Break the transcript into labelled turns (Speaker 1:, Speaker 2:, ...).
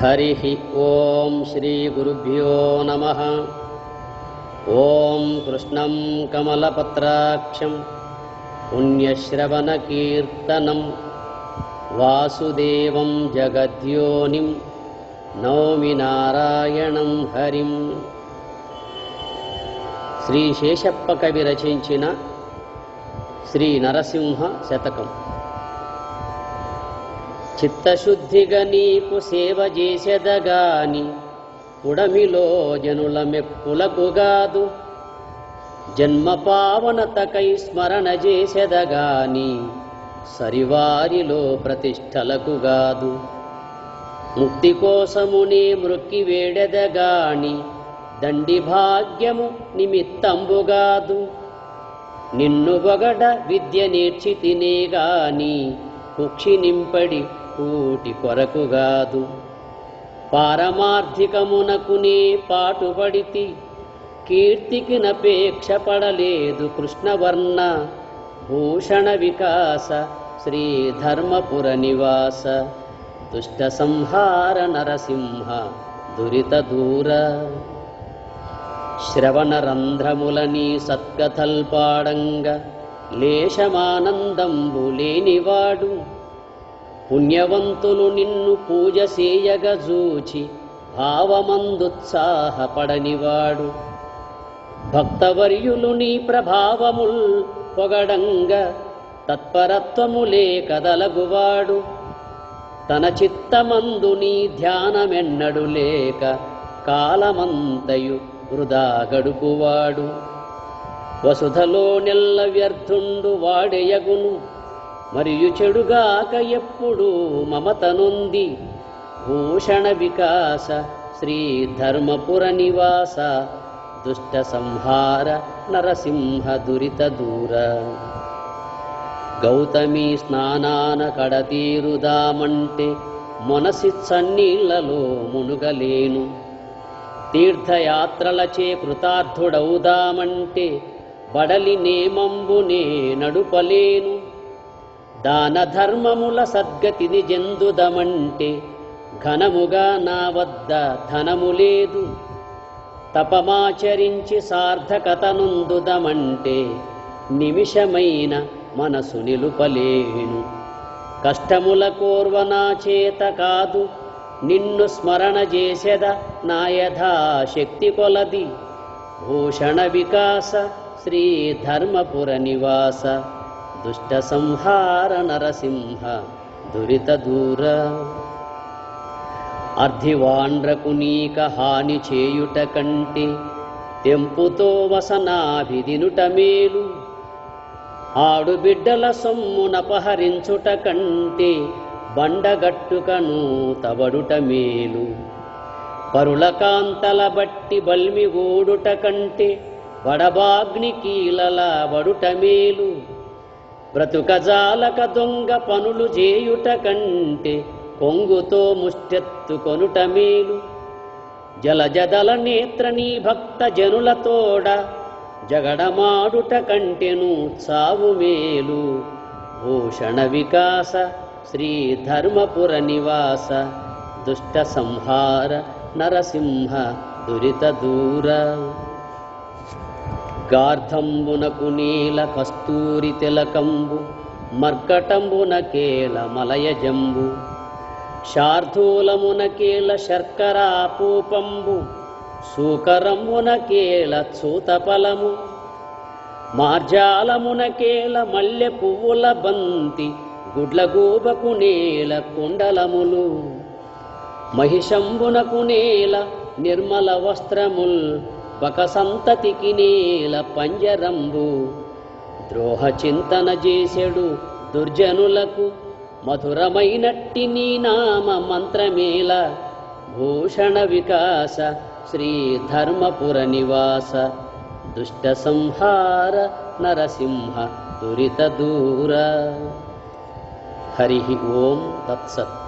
Speaker 1: हरिः ॐ श्रीगुरुभ्यो नमः ॐ कृष्णं कमलपत्राक्षं पुण्यश्रवणकीर्तनं वासुदेवं जगद्योनिं नौमि నారాయణం హరిం శ్రీ శేషప్ప కవి రచించిన శ్రీ నరసింహ శతకం చిత్తశుద్ధిగా నీకు సేవ చేసెదగాని ఉడమిలో జనుల మెప్పులకుగాదు జన్మ పావనతకై స్మరణ చేసెదగాని సరివారిలో ప్రతిష్టలకుగాదు ముక్తి కోసమునే మృక్కి వేడెదగాని దండి భాగ్యము నిమిత్తంబుగాదు నిన్ను బొగడ విద్య నేర్చి తినేగాని కుక్షి నింపడి కూటి కొరకుగాదు పారమార్థికమునకునే పాటుపడితి. కీర్తికి నపేక్ష పడలేదు కృష్ణవర్ణ. భూషణ వికాస శ్రీధర్మపుర నివాస. దుష్ట సంహార నరసింహ దురిత దూర. శ్రవణ రంధ్రములని సత్కథల్పాడంగ. లేశమానందంబు లేనివాడు. పుణ్యవంతులు నిన్ను పూజ చేయగజూచి భావమందుత్సాహపడనివాడు భక్తవర్యులు నీ ప్రభావముల్ పొగడంగ తత్పరత్వములే కదలగువాడు తన చిత్తమందు నీ ధ్యానమెన్నడు లేక కాలమంతయు వృధా గడుపువాడు. వసుధలో నెల్ల వ్యర్థుండు వాడెయగును మరియు చెడుగాక ఎప్పుడు మమతనుంది. భూషణ వికాస శ్రీ ధర్మపుర నివాస దుష్ట సంహార నరసింహ దురిత దూర. గౌతమి స్నానాన కడతీరుదామంటే మొనసి సన్నీళ్ళలో మునుగలేను. తీర్థయాత్రలచే కృతార్థుడవుదామంటే బడలి నేమంబునే నడుపలేను. దాన ధర్మముల సద్గతిని జందుదమంటే ఘనముగా నా వద్ద ధనము లేదు. తపమాచరించి సార్థకతనుందుదమంటే నిమిషమైన మనసు నిలుపలేను. కష్టముల కోర్వ నా చేత కాదు నిన్ను స్మరణ చేసెద నా యథాశక్తి కొలది. భూషణ వికాస శ్రీ ధర్మపుర నివాస. దుష్ట సంహార నరసింహ దురిత దూర అర్ధివాండ్రకు నీక హాని చేయుట కంటే తెంపుతో వసనాభిదినుట మేలు ఆడు బిడ్డల సొమ్మునపహరించుట కంటే బండగట్టుకను తవడుట మేలు పరుల కాంతల బట్టి ఓడుట కంటే వడబాగ్ని కీలల వడుట మేలు బ్రతుకజాలక దొంగ పనులు చేయుట కంటే కొంగుతో ముష్టెత్తు కొనుట మేలు. జలజదల నేత్ర నీ భక్త జనులతోడ జగడమాడుట కంటెను చావు మేలు. భూషణ వికాస శ్రీ ధర్మపుర నివాస దుష్ట సంహార నరసింహ దురిత దూర. గార్ధంబునకు నీల కస్తూరి తిలకంబు మర్కటంబున కేల మలయజంబు శార్ధూలమున కేల శర్కరా పూపంబు సూకరమున కేల చూతఫలము మార్జాలమున కేల మల్లె పువ్వుల బంతి గుడ్లగూబకు నేల కుండలములు మహిషంబునకు నేల నిర్మల వస్త్రముల్ ఒక సంతతికి నేల పంజరంబు. ద్రోహ చింతన చేసెడు దుర్జనులకు మధురమైనట్టి నీ నామ మంత్రమేల. భూషణ వికాస శ్రీ ధర్మపుర నివాస. దుష్ట సంహార నరసింహ దురిత దూర. హరి ఓం తత్సత్.